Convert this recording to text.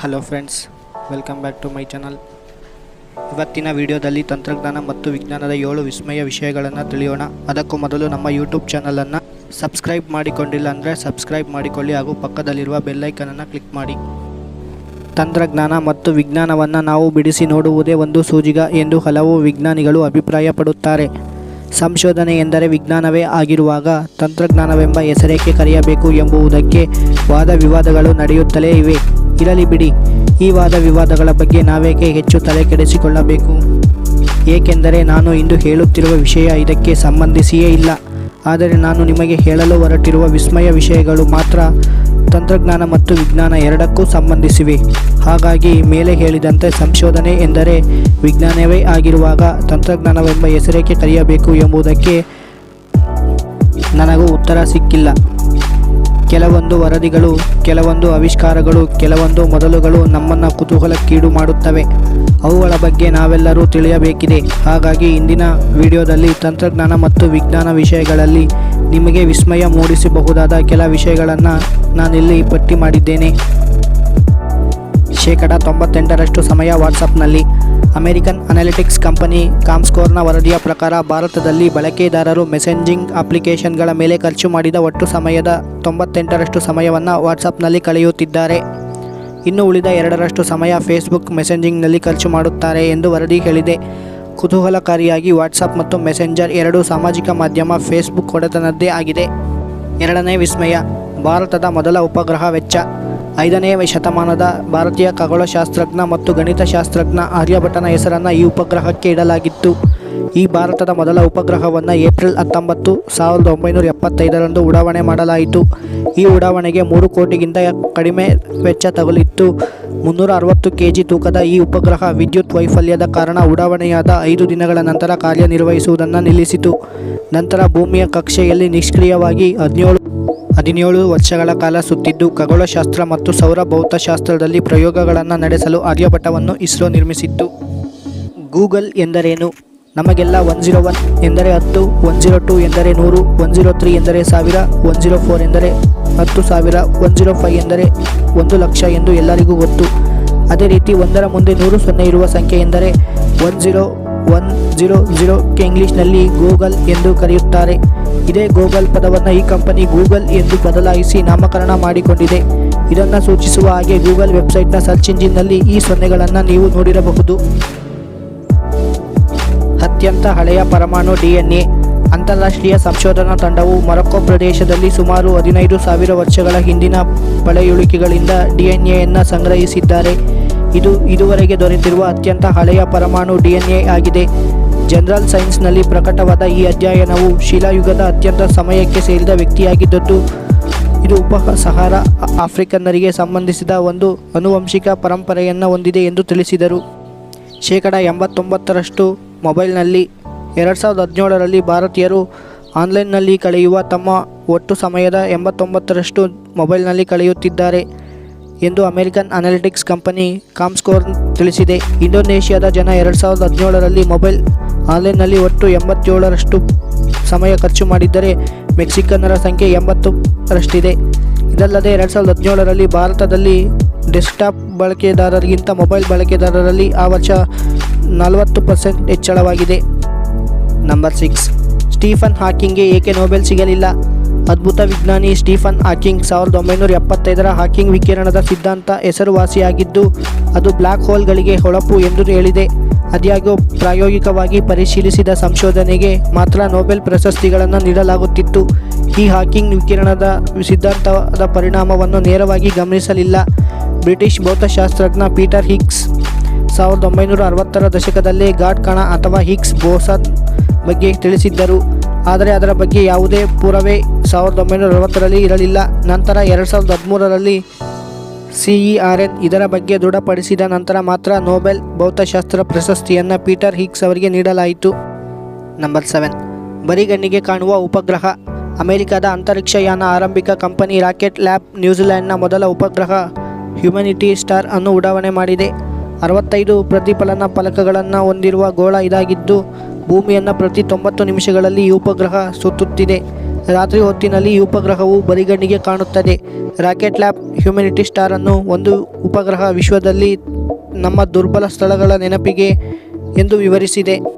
Hello friends welcome back to my channel ಇವತ್ತಿನ ವಿಡಿಯೋದಲ್ಲಿ ತಂತ್ರಜ್ಞಾನ ಮತ್ತು ವಿಜ್ಞಾನದ ಏಳು ವಿಸ್ಮಯ ವಿಷಯಗಳನ್ನು ತಿಳಿಯೋಣ. ಅದಕ್ಕೂ ಮೊದಲು ನಮ್ಮ ಯೂಟ್ಯೂಬ್ ಚಾನಲನ್ನು ಸಬ್ಸ್ಕ್ರೈಬ್ ಮಾಡಿಕೊಂಡಿಲ್ಲ ಅಂದರೆ ಸಬ್ಸ್ಕ್ರೈಬ್ ಮಾಡಿಕೊಳ್ಳಿ ಹಾಗೂ ಪಕ್ಕದಲ್ಲಿರುವ ಬೆಲ್ಲೈಕನನ್ನು ಕ್ಲಿಕ್ ಮಾಡಿ. ತಂತ್ರಜ್ಞಾನ ಮತ್ತು ವಿಜ್ಞಾನವನ್ನು ನಾವು ಬಿಡಿಸಿ ನೋಡುವುದೇ ಒಂದು ಸೂಜಿಗ ಎಂದು ಹಲವು ವಿಜ್ಞಾನಿಗಳು ಅಭಿಪ್ರಾಯಪಡುತ್ತಾರೆ. ಸಂಶೋಧನೆ ಎಂದರೆ ವಿಜ್ಞಾನವೇ ಆಗಿರುವಾಗ ತಂತ್ರಜ್ಞಾನವೆಂಬ ಹೆಸರೇಕೆ ಕರೆಯಬೇಕು ಎಂಬುದಕ್ಕೆ ವಾದ ವಿವಾದಗಳು ನಡೆಯುತ್ತಲೇ ಇವೆ. ಇರಲಿ ಬಿಡಿ. ಈ ವಾದ ವಿವಾದಗಳ ಬಗ್ಗೆ ನಾವೇಕೆ ಹೆಚ್ಚು ತಲೆ ಕೆಡಿಸಿಕೊಳ್ಳಬೇಕು ಏಕೆಂದರೆ ನಾನು ಇಂದು ಹೇಳುತ್ತಿರುವ ವಿಷಯ ಇದಕ್ಕೆ ಸಂಬಂಧಿಸಿಯೇ ಇಲ್ಲ. ಆದರೆ ನಾನು ನಿಮಗೆ ಹೇಳಲು ಹೊರಟಿರುವ ವಿಸ್ಮಯ ವಿಷಯಗಳು ಮಾತ್ರ ತಂತ್ರಜ್ಞಾನ ಮತ್ತು ವಿಜ್ಞಾನ ಎರಡಕ್ಕೂ ಸಂಬಂಧಿಸಿವೆ. ಹಾಗಾಗಿ ಮೇಲೆ ಹೇಳಿದಂತೆ ಸಂಶೋಧನೆ ಎಂದರೆ ವಿಜ್ಞಾನವೇ ಆಗಿರುವಾಗ ತಂತ್ರಜ್ಞಾನವೆಂಬ ಹೆಸರೇಕೆ ಕರೆಯಬೇಕು ಎಂಬುದಕ್ಕೆ ನನಗೂ ಉತ್ತರ ಸಿಕ್ಕಿಲ್ಲ. ಕೆಲವೊಂದು ವರದಿಗಳು, ಕೆಲವೊಂದು ಆವಿಷ್ಕಾರಗಳು, ಕೆಲವೊಂದು ಮೊದಲುಗಳು ನಮ್ಮನ್ನು ಕುತೂಹಲಕ್ಕೀಡು ಮಾಡುತ್ತವೆ. ಅವುಗಳ ಬಗ್ಗೆ ನಾವೆಲ್ಲರೂ ತಿಳಿಯಬೇಕಿದೆ. ಹಾಗಾಗಿ ಇಂದಿನ ವಿಡಿಯೋದಲ್ಲಿ ತಂತ್ರಜ್ಞಾನ ಮತ್ತು ವಿಜ್ಞಾನ ವಿಷಯಗಳಲ್ಲಿ ನಿಮಗೆ ವಿಸ್ಮಯ ಮೂಡಿಸಬಹುದಾದ ಕೆಲ ವಿಷಯಗಳನ್ನು ನಾನಿಲ್ಲಿ ಪಟ್ಟಿ ಮಾಡಿದ್ದೇನೆ. ಶೇಕಡ ತೊಂಬತ್ತೆಂಟರಷ್ಟು ಸಮಯ ವಾಟ್ಸಪ್ನಲ್ಲಿ. ಅಮೆರಿಕನ್ ಅನಾಲಿಟಿಕ್ಸ್ ಕಂಪನಿ ಕಾಮ್ಸ್ಕೋರ್ನ ವರದಿಯ ಪ್ರಕಾರ ಭಾರತದಲ್ಲಿ ಬಳಕೆದಾರರು ಮೆಸೆಂಜಿಂಗ್ ಅಪ್ಲಿಕೇಶನ್ಗಳ ಮೇಲೆ ಖರ್ಚು ಮಾಡಿದ ಒಟ್ಟು ಸಮಯದ ತೊಂಬತ್ತೆಂಟರಷ್ಟು ಸಮಯವನ್ನು ವಾಟ್ಸಪ್ನಲ್ಲಿ ಕಳೆಯುತ್ತಿದ್ದಾರೆ. ಇನ್ನು ಉಳಿದ ಎರಡರಷ್ಟು ಸಮಯ ಫೇಸ್ಬುಕ್ ಮೆಸೆಂಜಿಂಗ್ನಲ್ಲಿ ಖರ್ಚು ಮಾಡುತ್ತಾರೆ ಎಂದು ವರದಿ ಹೇಳಿದೆ. ಕುತೂಹಲಕಾರಿಯಾಗಿ ವಾಟ್ಸಪ್ ಮತ್ತು ಮೆಸೆಂಜರ್ ಎರಡೂ ಸಾಮಾಜಿಕ ಮಾಧ್ಯಮ ಫೇಸ್ಬುಕ್ ಒಡೆತನದ್ದೇ ಆಗಿದೆ. ಎರಡನೇ ವಿಸ್ಮಯ. ಭಾರತದ ಮೊದಲ ಉಪಗ್ರಹ ವೆಚ್ಚ ಐದನೇ ಶತಮಾನದ ಭಾರತೀಯ ಖಗೋಳಶಾಸ್ತ್ರಜ್ಞ ಮತ್ತು ಗಣಿತಶಾಸ್ತ್ರಜ್ಞ ಆರ್ಯಭಟನ ಹೆಸರನ್ನು ಈ ಉಪಗ್ರಹಕ್ಕೆ ಇಡಲಾಗಿತ್ತು. ಈ ಭಾರತದ ಮೊದಲ ಉಪಗ್ರಹವನ್ನು ಏಪ್ರಿಲ್ ಹತ್ತೊಂಬತ್ತು ಸಾವಿರದ ಒಂಬೈನೂರ ಎಪ್ಪತ್ತೈದರಂದು ಉಡಾವಣೆ ಮಾಡಲಾಯಿತು. ಈ ಉಡಾವಣೆಗೆ ಮೂರು ಕೋಟಿಗಿಂತ ಕಡಿಮೆ ವೆಚ್ಚ ತಗುಲಿತ್ತು. ಮುನ್ನೂರ ಅರವತ್ತು ಕೆ ಜಿ ತೂಕದ ಈ ಉಪಗ್ರಹ ವಿದ್ಯುತ್ ವೈಫಲ್ಯದ ಕಾರಣ ಉಡಾವಣೆಯಾದ ಐದು ದಿನಗಳ ನಂತರ ಕಾರ್ಯನಿರ್ವಹಿಸುವುದನ್ನು ನಿಲ್ಲಿಸಿತು. ನಂತರ ಭೂಮಿಯ ಕಕ್ಷೆಯಲ್ಲಿ ನಿಷ್ಕ್ರಿಯವಾಗಿ ಹದಿನೇಳು ಹದಿನೇಳು ವರ್ಷಗಳ ಕಾಲ ಸುತ್ತಿದ್ದು ಖಗೋಳಶಾಸ್ತ್ರ ಮತ್ತು ಸೌರ ಭೌತಶಾಸ್ತ್ರದಲ್ಲಿ ಪ್ರಯೋಗಗಳನ್ನು ನಡೆಸಲು ಆರ್ಯಭಟವನ್ನು ಇಸ್ರೋ ನಿರ್ಮಿಸಿತ್ತು. ಗೂಗಲ್ ಎಂದರೇನು? ನಮಗೆಲ್ಲ ಒನ್ ಜೀರೋ ಒನ್ ಎಂದರೆ ಹತ್ತು, ಒನ್ ಜೀರೋ ಟು ಎಂದರೆ ನೂರು, ಒನ್ ಜೀರೋ ತ್ರೀ ಎಂದರೆ ಸಾವಿರ, ಒನ್ ಜೀರೋ ಫೋರ್ ಎಂದರೆ ಹತ್ತು ಸಾವಿರ, ಒನ್ ಜೀರೋ ಫೈವ್ ಎಂದರೆ ಒಂದು ಲಕ್ಷ ಎಂದು ಎಲ್ಲರಿಗೂ ಗೊತ್ತು. ಅದೇ ರೀತಿ ಒಂದರ ಮುಂದೆ ನೂರು ಸೊನ್ನೆ ಇರುವ ಸಂಖ್ಯೆ ಎಂದರೆ ಒನ್ ಜೀರೋ ಒನ್ ಜೀರೋ ಜೀರೋಕ್ಕೆ ಇಂಗ್ಲೀಷ್ನಲ್ಲಿ ಗೂಗಲ್ ಎಂದು ಕರೆಯುತ್ತಾರೆ. ಇದೇ ಗೂಗಲ್ ಪದವನ್ನು ಈ ಕಂಪನಿ ಗೂಗಲ್ ಎಂದು ಬದಲಾಯಿಸಿ ನಾಮಕರಣ ಮಾಡಿಕೊಂಡಿದೆ. ಇದನ್ನು ಸೂಚಿಸುವ ಹಾಗೆ ಗೂಗಲ್ ವೆಬ್ಸೈಟ್ನ ಸರ್ಚ್ ಇಂಜಿನ್ನಲ್ಲಿ ಈ ಸೊನ್ನೆಗಳನ್ನು ನೀವು ನೋಡಿರಬಹುದು. ಅತ್ಯಂತ ಹಳೆಯ ಪರಮಾಣು ಡಿಎನ್ಎ. ಅಂತಾರಾಷ್ಟ್ರೀಯ ಸಂಶೋಧನಾ ತಂಡವು ಮೊರಕ್ಕೊ ಪ್ರದೇಶದಲ್ಲಿ ಸುಮಾರು ಹದಿನೈದು ಸಾವಿರ ವರ್ಷಗಳ ಹಿಂದಿನ ಪಳೆಯುಳಿಕೆಗಳಿಂದ ಡಿಎನ್ಎಯನ್ನು ಸಂಗ್ರಹಿಸಿದ್ದಾರೆ. ಇದು ಇದುವರೆಗೆ ದೊರೆತಿರುವ ಅತ್ಯಂತ ಹಳೆಯ ಪರಮಾಣು ಡಿಎನ್ಎ ಆಗಿದೆ. ಜನರಲ್ ಸೈನ್ಸ್ನಲ್ಲಿ ಪ್ರಕಟವಾದ ಈ ಅಧ್ಯಯನವು ಶಿಲಾಯುಗದ ಅತ್ಯಂತ ಸಮಯಕ್ಕೆ ಸೇರಿದ ವ್ಯಕ್ತಿಯಾಗಿದ್ದದ್ದು. ಇದು ಉಪ ಸಹಾರ ಆಫ್ರಿಕನ್ನರಿಗೆ ಸಂಬಂಧಿಸಿದ ಒಂದು ಅನುವಂಶಿಕ ಪರಂಪರೆಯನ್ನು ಹೊಂದಿದೆ ಎಂದು ತಿಳಿಸಿದರು. ಶೇಕಡ ಎಂಬತ್ತೊಂಬತ್ತರಷ್ಟು ಮೊಬೈಲ್ನಲ್ಲಿ, ಎರಡು ಸಾವಿರದ ಹದಿನೇಳರಲ್ಲಿ ಭಾರತೀಯರು ಆನ್ಲೈನ್ನಲ್ಲಿ ಕಳೆಯುವ ತಮ್ಮ ಒಟ್ಟು ಸಮಯದ ಎಂಬತ್ತೊಂಬತ್ತರಷ್ಟು ಮೊಬೈಲ್ನಲ್ಲಿ ಕಳೆಯುತ್ತಿದ್ದಾರೆ. ಎಂದು ಅಮೆರಿಕನ್ ಅನಾಲಿಟಿಕ್ಸ್ ಕಂಪನಿ ಕಾಮ್ಸ್ಕೋರ್ ತಿಳಿಸಿದೆ. ಇಂಡೋನೇಷ್ಯಾದ ಜನ ಎರಡು ಸಾವಿರದ ಹದಿನೇಳರಲ್ಲಿ ಮೊಬೈಲ್ ಆನ್ಲೈನ್ನಲ್ಲಿ ಒಟ್ಟು ಎಂಬತ್ತೇಳರಷ್ಟು ಸಮಯ ಖರ್ಚು ಮಾಡಿದ್ದರೆ ಮೆಕ್ಸಿಕನ್ನರ ಸಂಖ್ಯೆ ಎಂಬತ್ತರಷ್ಟಿದೆ. ಇದಲ್ಲದೆ ಎರಡು ಸಾವಿರದ ಹದಿನೇಳರಲ್ಲಿ ಭಾರತದಲ್ಲಿ ಡೆಸ್ಕ್ಟಾಪ್ ಬಳಕೆದಾರರಿಗಿಂತ ಮೊಬೈಲ್ ಬಳಕೆದಾರರಲ್ಲಿ ಆ ವರ್ಷ ನಲವತ್ತು ಪರ್ಸೆಂಟ್ ಹೆಚ್ಚಳವಾಗಿದೆ. Number six. ಸ್ಟೀಫನ್ ಹಾಕಿಂಗ್ಗೆ ಏಕೆ ನೊಬೆಲ್ ಸಿಗಲಿಲ್ಲ? ಅದ್ಭುತ ವಿಜ್ಞಾನಿ ಸ್ಟೀಫನ್ ಹಾಕಿಂಗ್ ಸಾವಿರದ ಒಂಬೈನೂರ ಎಪ್ಪತ್ತೈದರ ಹಾಕಿಂಗ್ ವಿಕಿರಣದ ಸಿದ್ಧಾಂತ ಹೆಸರುವಾಸಿಯಾಗಿದ್ದು, ಅದು ಬ್ಲ್ಯಾಕ್ ಹೋಲ್ಗಳಿಗೆ ಹೊಳಪು ಎಂದು ಹೇಳಿದೆ. ಅದಾಗ್ಯೂ ಪ್ರಾಯೋಗಿಕವಾಗಿ ಪರಿಶೀಲಿಸಿದ ಸಂಶೋಧನೆಗೆ ಮಾತ್ರ ನೋಬೆಲ್ ಪ್ರಶಸ್ತಿಗಳನ್ನು ನೀಡಲಾಗುತ್ತಿತ್ತು. ಈ ಹಾಕಿಂಗ್ ವಿಕಿರಣದ ಸಿದ್ಧಾಂತದ ಪರಿಣಾಮವನ್ನು ನೇರವಾಗಿ ಗಮನಿಸಲಿಲ್ಲ. ಬ್ರಿಟಿಷ್ ಭೌತಶಾಸ್ತ್ರಜ್ಞ ಪೀಟರ್ ಹಿಕ್ಸ್ ಸಾವಿರದ ಒಂಬೈನೂರ ಅರವತ್ತರ ದಶಕದಲ್ಲೇ ಗಾಡ್ ಕಣ ಅಥವಾ ಹಿಕ್ಸ್ ಬೋಸನ್ ಬಗ್ಗೆ ತಿಳಿಸಿದ್ದರು. ಆದರೆ ಅದರ ಬಗ್ಗೆ ಯಾವುದೇ ಪುರಾವೆ ಸಾವಿರದ ಒಂಬೈನೂರ ಅರವತ್ತರಲ್ಲಿ ಇರಲಿಲ್ಲ. ನಂತರ ಎರಡು ಸಾವಿರದ ಹದಿಮೂರರಲ್ಲಿ ಸಿ ಆರ್ ಎನ್ ಇದರ ಬಗ್ಗೆ ದೃಢಪಡಿಸಿದ ನಂತರ ಮಾತ್ರ ನೋಬೆಲ್ ಭೌತಶಾಸ್ತ್ರ ಪ್ರಶಸ್ತಿಯನ್ನು ಪೀಟರ್ ಹಿಗ್ಸ್ ಅವರಿಗೆ ನೀಡಲಾಯಿತು. Number seven. ಬರಿಗಣ್ಣಿಗೆ ಕಾಣುವ ಉಪಗ್ರಹ. ಅಮೆರಿಕದ ಅಂತರಿಕ್ಷಯಾನ ಆರಂಭಿಕ ಕಂಪನಿ ರಾಕೆಟ್ ಲ್ಯಾಬ್ ನ್ಯೂಜಿಲೆಂಡ್ನ ಮೊದಲ ಉಪಗ್ರಹ ಹ್ಯುಮನಿಟಿ ಸ್ಟಾರ್ ಅನ್ನು ಉಡಾವಣೆ ಮಾಡಿದೆ. ಅರವತ್ತೈದು ಪ್ರತಿಫಲನ ಫಲಕಗಳನ್ನು ಹೊಂದಿರುವ ಗೋಳ ಇದಾಗಿದ್ದು, ಭೂಮಿಯನ್ನು ಪ್ರತಿ ತೊಂಬತ್ತು ನಿಮಿಷಗಳಲ್ಲಿ ಈ ಉಪಗ್ರಹ ಸುತ್ತುತ್ತಿದೆ. ರಾತ್ರಿ ಹೊತ್ತಿನಲ್ಲಿ ಈ ಉಪಗ್ರಹವು ಬರಿಗಣ್ಣಿಗೆ ಕಾಣುತ್ತದೆ. ರಾಕೆಟ್ ಲ್ಯಾಬ್ ಹ್ಯುಮಿನಿಟಿ ಸ್ಟಾರ್ ಅನ್ನು ಒಂದು ಉಪಗ್ರಹ ವಿಶ್ವದಲ್ಲಿ ನಮ್ಮ ದುರ್ಬಲ ಸ್ಥಳಗಳ ನೆನಪಿಗೆ ಎಂದು ವಿವರಿಸಿದೆ.